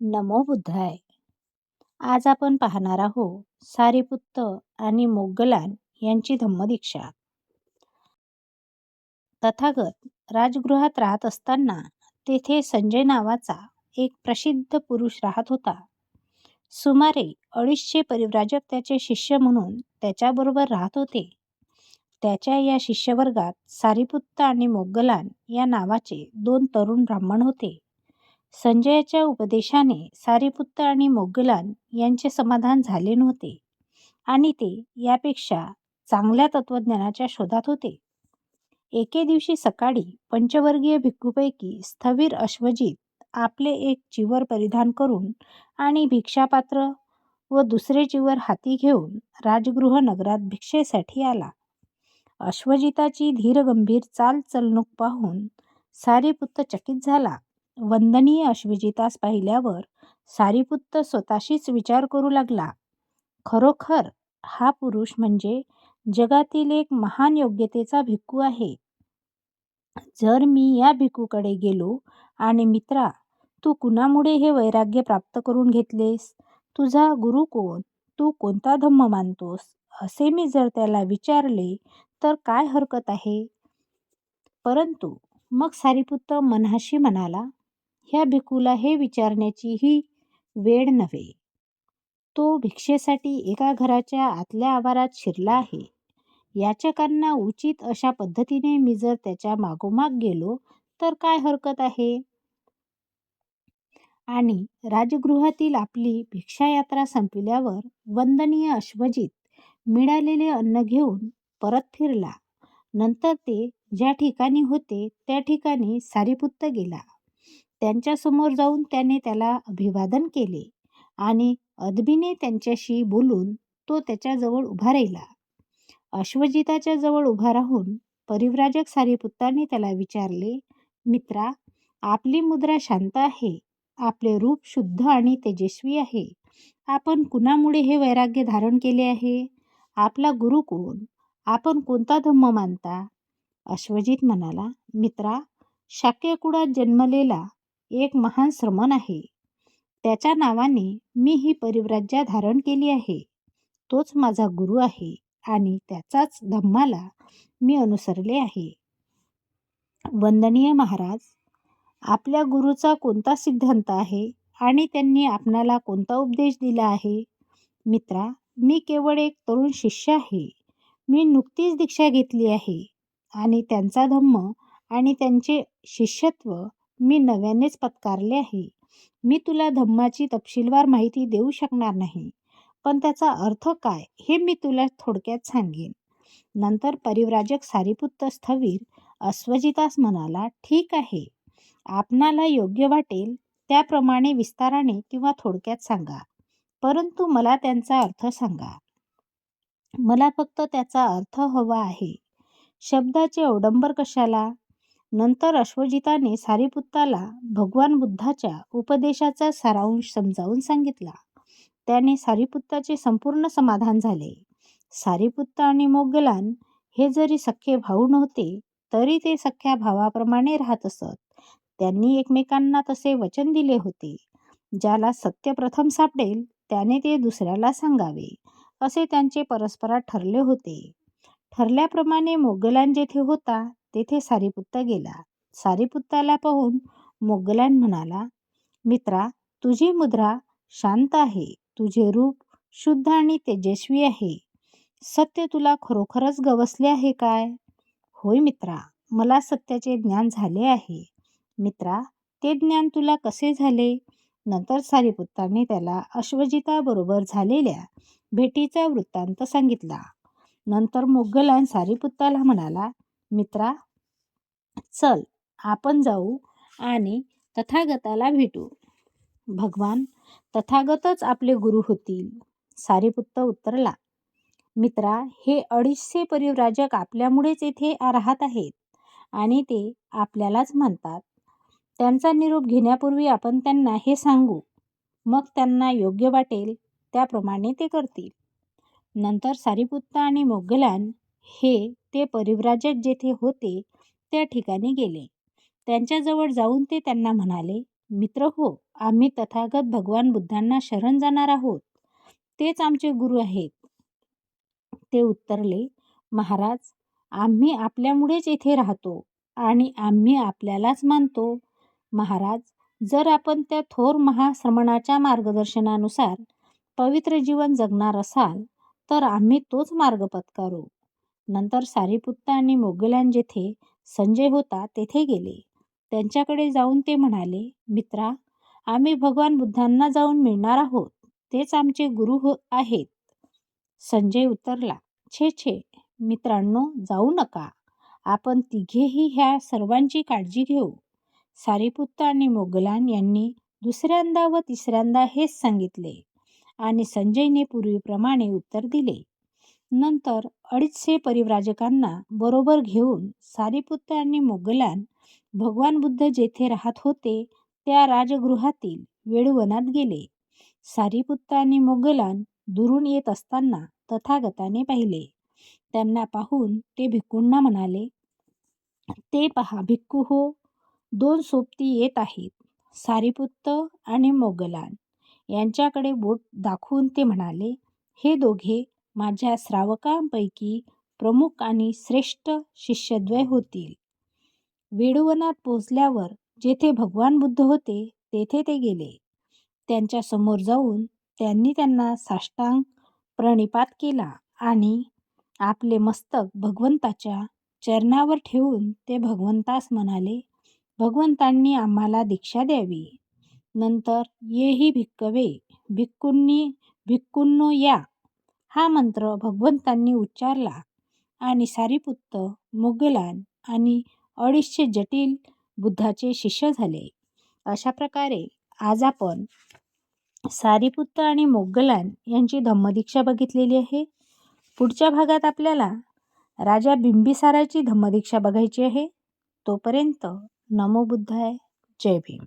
नमो बुद्धाय. आज आपण पाहणार आहोत सारीपुत्त आणि मोग्गलान यांची धम्मदीक्षा. तथागत राजगृहात राहत असताना तेथे संजय नावाचा एक प्रसिद्ध पुरुष राहत होता. सुमारे अडीचशे परिव्राजक त्याचे शिष्य म्हणून त्याच्याबरोबर राहत होते. त्याच्या या शिष्यवर्गात सारीपुत्त आणि मोग्गलान या नावाचे दोन तरुण ब्राह्मण होते. संजयाच्या उपदेशाने सारीपुत्त आणि मोगलान यांचे समाधान झाले नव्हते. आणि ते यापेक्षा चांगल्या तत्वज्ञानाच्या शोधात होते. एके दिवशी सकाळी पंचवर्गीय भिक्खूपैकी स्थवीर अश्वजित आपले एक चिवर परिधान करून आणि भिक्षापात्र व दुसरे चिवर हाती घेऊन राजगृह नगरात भिक्षेसाठी आला. अश्वजिताची धीरगंभीर चालचलणूक पाहून सारीपुत्त चकित झाला. वंदनीय अश्वजितास पाहिल्यावर सारीपुत्त स्वतःशीच विचार करू लागला. खरोखर हा पुरुष म्हणजे जगातील एक महान योग्यतेचा भिक्खू आहे. जर मी या भिक्खूकडे गेलो आणि मित्रा तू कुणामुळे हे वैराग्य प्राप्त करून घेतलेस? तुझा गुरु कोण? तू कोणता धम्म मानतोस? असे मी जर त्याला विचारले तर काय हरकत आहे? परंतु मग सारीपुत्त मनाशी म्हणाला ह्या भिकूला हे विचारण्याची ही वेळ नव्हे. तो भिक्षेसाठी एका घराच्या आतल्या आवारात शिरला आहे. याचकांना उचित अशा पद्धतीने मी जर त्याच्या मागोमाग गेलो तर काय हरकत आहे? आणि राजगृहातील आपली भिक्षायात्रा संपल्यावर वंदनीय अश्वजित मिळालेले अन्न घेऊन परत फिरला. नंतर ते ज्या ठिकाणी होते त्या ठिकाणी सारीपुत्त गेला. त्यांच्यासमोर जाऊन त्याने त्याला अभिवादन केले आणि अदबीने त्यांच्याशी बोलून तो त्याच्याजवळ उभा राहिला. अश्वजिताच्या जवळ उभा राहून परिव्राजक सारीपुत्ताने त्याला विचारले मित्रा आपली मुद्रा शांत आहे आपले रूप शुद्ध आणि तेजस्वी आहे. आपण कुणामुळे हे वैराग्य धारण केले आहे? आपला गुरु कोण? आपण कोणता धम्म मानता? अश्वजित म्हणाला मित्रा शाक्यकुळात जन्मलेला एक महान श्रमण आहे. त्याच्या नावाने मी ही परिव्राज्या धारण केली आहे. तोच माझा गुरु आहे आणि त्याचाच धम्माला मी अनुसरले आहे. वंदनीय महाराज आपल्या गुरुचा कोणता सिद्धांत आहे आणि त्यांनी आपणाला कोणता उपदेश दिला आहे? मित्रा मी केवळ एक तरुण शिष्य आहे. मी नुकतीच दीक्षा घेतली आहे आणि त्यांचा धम्म आणि त्यांचे शिष्यत्व मी नव्यानेच पत्कारले आहे. मी तुला धम्माची तपशीलवार माहिती देऊ शकणार नाही. पण त्याचा अर्थ काय हे मी तुला थोडक्यात सांगेन. नंतर परिव्राजक सारीपुत्त स्थवीर अस्वजितास म्हणाला ठीक आहे. आपणाला योग्य वाटेल त्याप्रमाणे विस्ताराने किंवा थोडक्यात सांगा. परंतु मला त्यांचा अर्थ सांगा. मला फक्त त्याचा अर्थ हवा आहे. शब्दाचे अवडंबर कशाला? नंतर अश्वजिताने सारीपुत्ताला भगवान बुद्धाच्या उपदेशाचा सारांश समजावून सांगितला. त्याने सारीपुत्ताचे संपूर्ण समाधान झाले. सारीपुत्त आणि मोगलान हे जरी सख्खे भाऊ नव्हते तरी ते सख्ख्या भावाप्रमाणे राहत असत. त्यांनी एकमेकांना तसे वचन दिले होते. ज्याला सत्य प्रथम सापडेल त्याने ते दुसऱ्याला सांगावे असे त्यांचे परस्परात ठरले होते. ठरल्याप्रमाणे मोगलान जेथे होता तेथे सारीपुत्त गेला. सारीपुत्ताला पाहून मोगलान म्हणाला मित्रा तुझी मुद्रा शांत आहे. तुझे रूप शुद्ध आणि तेजस्वी आहे. सत्य तुला खरोखरच गवसले आहे काय? होय मित्रा मला सत्याचे ज्ञान झाले आहे. मित्रा ते ज्ञान तुला कसे झाले? नंतर सारीपुत्ताने त्याला अश्वजिताबरोबर झालेल्या भेटीचा वृत्तांत सांगितला. नंतर मोगलान सारीपुत्ताला म्हणाला मित्रा चल आपण जाऊ आणि तथागताला भेटू. भगवान तथागतच आपले गुरु होतील सारीपुत्त उत्तरला मित्रा हे अडीचशे परिव्राजक आपल्यामुळेच येथे राहत आहेत आणि ते आपल्यालाच म्हणतात त्यांचा निरोप घेण्यापूर्वी आपण त्यांना हे सांगू. मग त्यांना योग्य वाटेल त्याप्रमाणे ते करतील. नंतर सारीपुत्त आणि मोगलान हे ते परिव्राजक जेथे होते त्या ठिकाणी गेले. त्यांच्याजवळ जाऊन ते त्यांना म्हणाले मित्र हो आम्ही तथागत भगवान बुद्धांना शरण जाणार आहोत. तेच आमचे गुरु आहेत. ते उत्तरले महाराज आम्ही आपल्यामुळेच येथे राहतो आणि आम्ही आपल्यालाच मानतो. महाराज जर आपण त्या थोर महाश्रमणाच्या मार्गदर्शनानुसार पवित्र जीवन जगणार असाल तर आम्ही तोच मार्ग पत्करू. नंतर सारीपुत्त आणि मोगलान जेथे संजय होता तेथे गेले. त्यांच्याकडे जाऊन ते म्हणाले मित्रा आम्ही भगवान बुद्धांना जाऊन मिळणार आहोत. तेच आमचे गुरु हो आहेत. संजय उत्तरला छे छे मित्रांनो जाऊ नका. आपण तिघेही ह्या सर्वांची काळजी घेऊ. सारीपुत्त आणि मोगलान यांनी दुसऱ्यांदा व तिसऱ्यांदा हेच सांगितले आणि संजयने पूर्वीप्रमाणे उत्तर दिले. नंतर अडीचशे परिव्राजकांना बरोबर घेऊन सारीपुत्त आणि मोगलान भगवान बुद्ध जेथे राहत होते त्या राजगृहातील वेळुवनात गेले. सारीपुत्त आणि मोगलान दुरून येत असताना तथागताने पाहिले. त्यांना पाहून ते भिक्खूंना म्हणाले ते पहा भिक्खू हो दोन सोबती येत आहेत सारीपुत्त आणि मोगलान. यांच्याकडे बोट दाखवून ते म्हणाले हे दोघे माझ्या श्रावकांपैकी प्रमुख आणि श्रेष्ठ शिष्यद्वय होतील. वेडुवनात पोहोचल्यावर जेथे भगवान बुद्ध होते तेथे ते गेले. त्यांच्यासमोर जाऊन त्यांनी त्यांना साष्टांग प्रणिपात केला आणि आपले मस्तक भगवंताच्या चरणावर ठेवून ते भगवंतास म्हणाले भगवंतांनी आम्हाला दीक्षा द्यावी. नंतर येही भिक्कवे. भिक्कूंनी भिक्कूंनो या. हा मंत्र भगवंतांनी उच्चारला आणि सारीपुत्त मोगलान आणि अडीचशे जटिल बुद्धाचे शिष्य झाले. अशा प्रकारे आज आपण सारीपुत्त आणि मोगलान यांची धम्मदीक्षा बघितलेली आहे. पुढच्या भागात आपल्याला राजा बिंबिसाराची धम्मदीक्षा बघायची आहे. तोपर्यंत नमो बुद्धाय. जय भीम.